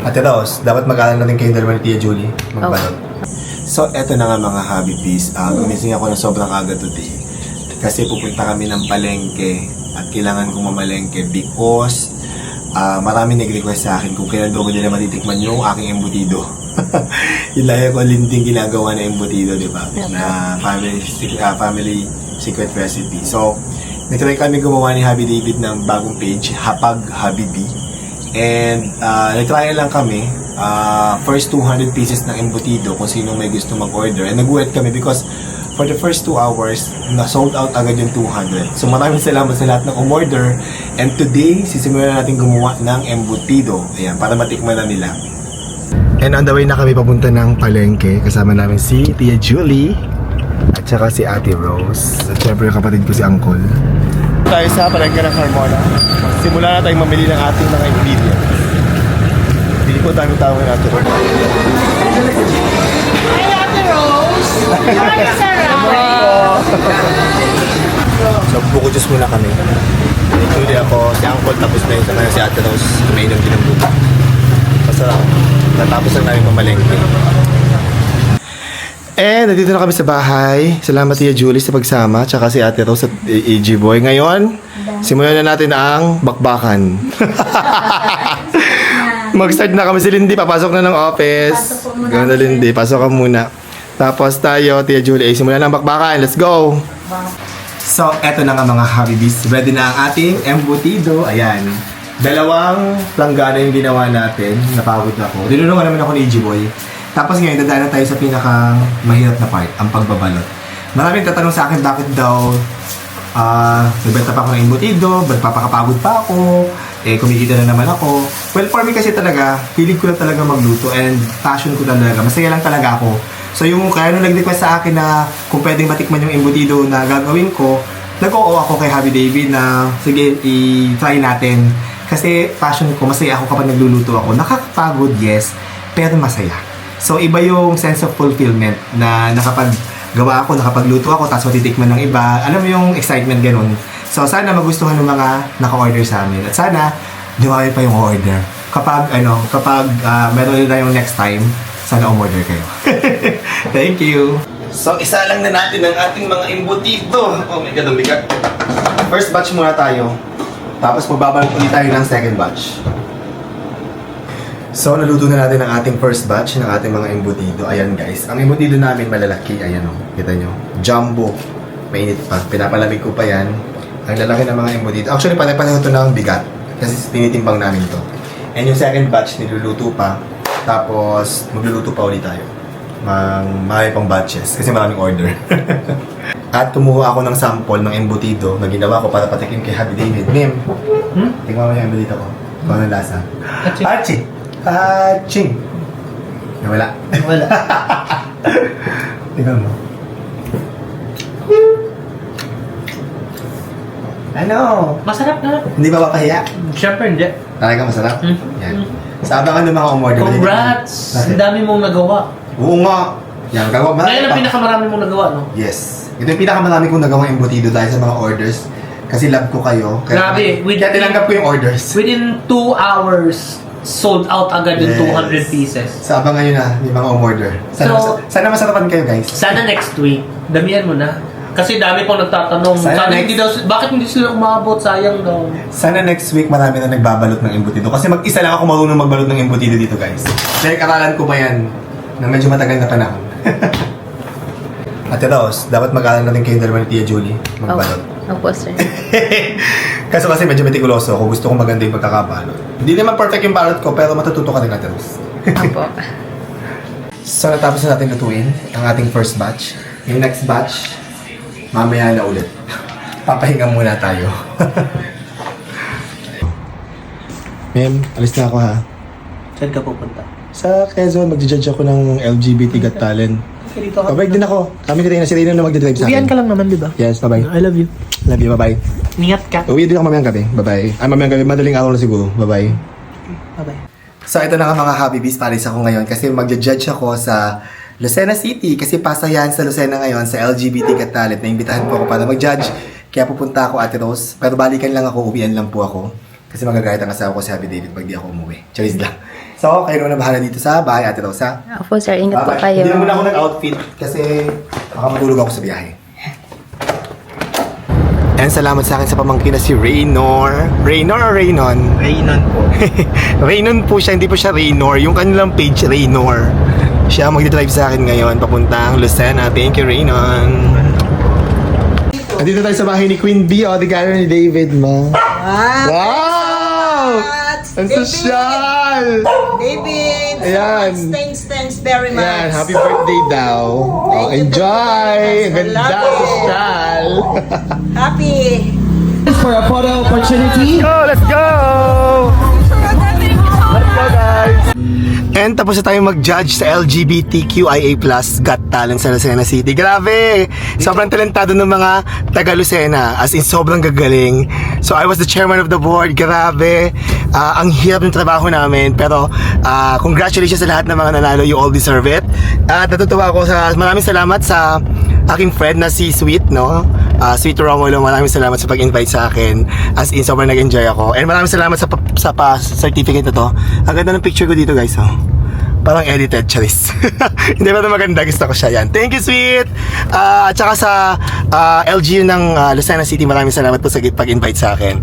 Ate Rose, dapat mag-aaral natin kayo dalawa ni Tia Julie. Magbalot. So, eto na nga mga hobby bees. Uh, gumising ako ng sobrang aga today. Kasi pupunta kami ng palengke at kailangan kong mamalengke because ah, marami nag-request sa akin kung kailan daw ko nila matitikman yung aking embutido. yung laya ko linding ginagawa na embutido, di ba? Na family, ah, family secret recipe. So, nagtry kami gumawa ni Happy David ng bagong page, Hapag Happy Bee. And uh, nag-try lang kami. Uh, first 200 pieces ng embutido kung sino may gusto mag-order. And nag-wait kami because for the first 2 hours, na-sold out agad yung 200. So maraming salamat sa lahat ng umorder. And today, sisimulan na natin gumawa ng embutido. Ayan, para matikman na nila. And on the way na kami papunta ng palengke. Kasama namin si Tia Julie at saka si Ate Rose. At syempre kapatid ko si Uncle. Tayo sa palengke ng Carmona. Simula na tayong mamili ng ating mga ingredients. Bili ko tayong tao ng Ate Rose. Hi, Ate Rose! Ay, sarap! So, buko juice muna kami. Actually ako, si Uncle tapos na yun. Saka si Ate Rose, kumainom din ng buko. Masarap. Natapos lang namin mamalengke. Eh, nandito na kami sa bahay. Salamat Tia Julie sa pagsama, tsaka si Ate Rose at AG Boy. Ngayon, simulan na natin ang bakbakan. Mag-start na kami si Lindy, papasok na ng office. Pasok po muna Lindy, pasok ka muna. Tapos tayo, Tia Julie, eh, simulan na ang bakbakan. Let's go! So, eto na nga mga Habibis. Ready na ang ating embutido. Ayan. Dalawang planggana yung ginawa natin. Napagod ako. Dinulungan naman ako ni EG Boy. Tapos ngayon, dadaan na tayo sa pinaka mahirap na part, ang pagbabalot. Maraming tatanong sa akin bakit daw ah nagbenta pa ako ng embutido, ba't papakapagod pa ako, eh kumikita na naman ako. Well, for me kasi talaga, feeling ko lang talaga magluto and passion ko talaga. Masaya lang talaga ako. So yung kaya nung nag-request sa akin na kung pwedeng matikman yung embutido na gagawin ko, nag-oo ako kay Happy David na sige, i-try natin. Kasi passion ko, masaya ako kapag nagluluto ako. Nakakapagod, yes, pero masaya. So iba yung sense of fulfillment na nakapag gawa ako, nakapagluto ako, tapos matitikman ng iba. Alam mo yung excitement ganun. So sana magustuhan ng mga naka-order sa amin. At sana dumami pa yung order. Kapag ano, kapag ah, meron na yung next time, sana umorder kayo. Thank you. So isa lang na natin ang ating mga embutido. Oh my god, ang bigat. First batch muna tayo. Tapos magbabalik ulit tayo ng second batch. So, naluto na natin ang ating first batch ng ating mga embutido. Ayan guys, ang embutido namin malalaki. Ayan o, kita nyo. Jumbo. Mainit pa. Pinapalamig ko pa yan. Ang lalaki ng mga embutido. Actually, pare-pareho ito ng bigat. Kasi tinitimbang namin to. And yung second batch, niluluto pa. Tapos, magluluto pa ulit tayo. Mang, marami pang batches. Kasi maraming order. At kumuha ako ng sample ng embutido na ginawa ko para patikim kay Happy David. Mim, Hmm? tingnan mo yung embutido ko. Kung ano lasa. Aching. Aching! Aching! Nawala. Wala. Tingnan mo. Ano? Masarap na. Hindi ba mapahiya? Siyempre hindi. Talaga masarap? Hmm. Yan. Sa abangan ng mga umorder. Congrats! Bakit? Ang dami mong nagawa. Oo nga. Yan, gawa marami Ngayon ang pa. pinakamarami mong nagawa, no? Yes. Ito yung pinakamarami kong nagawang embutido dahil sa mga orders. Kasi love ko kayo. Kaya, Grabe, with- kaya tinanggap ko yung orders. Within 2 hours, sold out agad yung Yes. 200 pieces. Sa abangan nyo na, yung mga umorder. Sana, So- sana masarapan kayo guys. Sana next week, damihan mo na. Kasi dami pang nagtatanong, Sana sana, next- hindi daw, bakit hindi sila umabot? Sayang daw. Sana next week marami na nagbabalot ng embutido. Kasi mag-isa lang ako marunong magbalot ng embutido dito guys. Dahil karalan ko pa yan na medyo matagal na panahon. Ate Rose, dapat mag-aaral natin kayo dalawa ni Tia Julie magbalot. Opo, sir. Kaso kasi medyo metikuloso ako. Gusto ko maganda yung pagkakabalot. Hindi naman perfect yung balot ko, pero matututo ka din Ate Rose. Opo. So natapos na natin lutuin ang ating first batch. Yung next batch, mamaya na ulit. Papahinga muna tayo. Ma'am, alis na ako ha. Saan ka pupunta? Sa Quezon, mag-judge ako ng LGBT Got Talent. Okay, dito. Pabalik din ako. Kami kita na si Rino na magdadrive sa Uwian akin. ka lang naman, di ba? Yes, bye-bye. I love you. Love you, bye-bye. Ingat ka. Uwi din ako mamayang gabi. Bye-bye. Ay, mamayang gabi. Madaling araw na siguro. Bye-bye. Bye-bye. So, ito na nga mga Bees. Paris ako ngayon kasi magja-judge ako sa Lucena City kasi pasayan sa Lucena ngayon sa LGBT Got Talent. Naimbitahan po ako para mag-judge. Kaya pupunta ako, Ate Rose. Pero balikan lang ako, uwian lang po ako. Kasi magagayat ang asawa ko si Happy David pag di ako umuwi. Charis lang. So, kayo naman na bahala dito sa bahay, Ate Rosa. Opo, sir. Ingat po Bye-bye. kayo. Hindi na muna ako nag-outfit kasi baka matulog ako sa biyahe. And salamat sa akin sa pamangkin na si Raynor. Raynor or Raynon? Raynon po. Raynon po siya, hindi po siya Raynor. Yung kanilang page, Raynor. Siya ang magdidrive sa akin ngayon papuntang Lucena. Thank you, Raynon. Nandito tayo sa bahay ni Queen B. O, di gano'n ni David mo. Wow! Ang sosyal! David, Ayan. so much thanks, thanks very much. Ayan, happy birthday daw. Oh, Thank you, enjoy! you. I Ganda, love it. Happy. For a photo opportunity. Let's go! Let's go, guys! And tapos na tayo mag-judge sa LGBTQIA Got Talent sa Lucena City. Grabe! Sobrang talentado ng mga taga Lucena. As in, sobrang gagaling. So, I was the chairman of the board. Grabe! Ah, ang hirap ng trabaho namin. Pero, ah, congratulations sa lahat ng mga nanalo. You all deserve it. At natutuwa ako sa... Maraming salamat sa aking friend na si Sweet, no? Ah, Sweet Romulo, maraming salamat sa pag-invite sa akin. As in, sobrang nag-enjoy ako. And maraming salamat sa, pa- sa pass certificate na to. Ang ganda ng picture ko dito, guys, oh. Parang edited, charis. Hindi ba ito maganda? Gusto ko siya yan. Thank you, Sweet! Ah, at saka sa ah, LGU ng ah, Lucena City, maraming salamat po sa pag-invite sa akin.